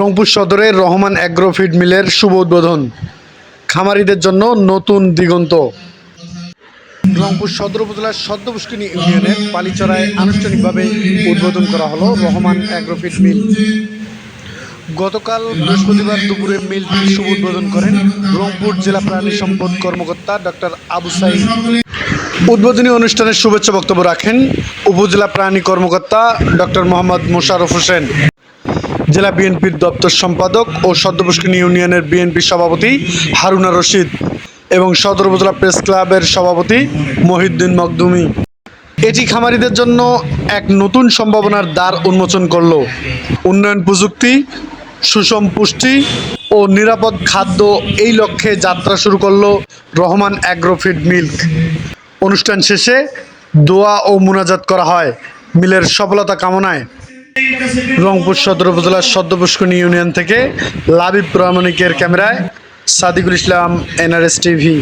রংপুর সদরের Rahman agro feed মিলের শুভ উদ্বোধন। খামারিদের জন্য নতুন দিগন্ত। রংপুর সদর উপজেলার সদ্যপুষ্কিনী ইউনিয়নের পালিচড়ায় আনুষ্ঠানিকভাবে উদ্বোধন করা হলো রহমান অ্যাগ্রো ফিড মিল। গতকাল বৃহস্পতিবার দুপুরে মিলটির শুভ উদ্বোধন করেন রংপুর জেলা প্রাণী সম্পদ কর্মকর্তা ডক্টর আবু সাইদ। উদ্বোধনী অনুষ্ঠানের শুভেচ্ছা বক্তব্য রাখেন উপজেলা প্রাণী কর্মকর্তা ডক্টর মোহাম্মদ মোশারফ হোসেন। জেলা বিএনপির দপ্তর সম্পাদক ও সদ্যপুষ্কিনী ইউনিয়নের বিএনপি সভাপতি হারুনা রশিদ এবং সদর উপজেলা প্রেস ক্লাবের সভাপতি মহিউদ্দিন মকদুমি এটি খামারিদের জন্য এক নতুন সম্ভাবনার দ্বার উন্মোচন করল। উন্নয়ন প্রযুক্তি, সুষম পুষ্টি ও নিরাপদ খাদ্য এই লক্ষ্যে যাত্রা শুরু করল রহমান অ্যাগ্রোফিড মিল্ক। অনুষ্ঠান শেষে দোয়া ও মুনাজাত করা হয়। মিলের সফলতা কামনায় রংপুর সদর উপজেলার সদ্যপুষ্করণী ইউনিয়ন থেকে লাবিব প্রামাণিকের ক্যামেরায় সাদিকুল ইসলাম এনআরএস টিভি।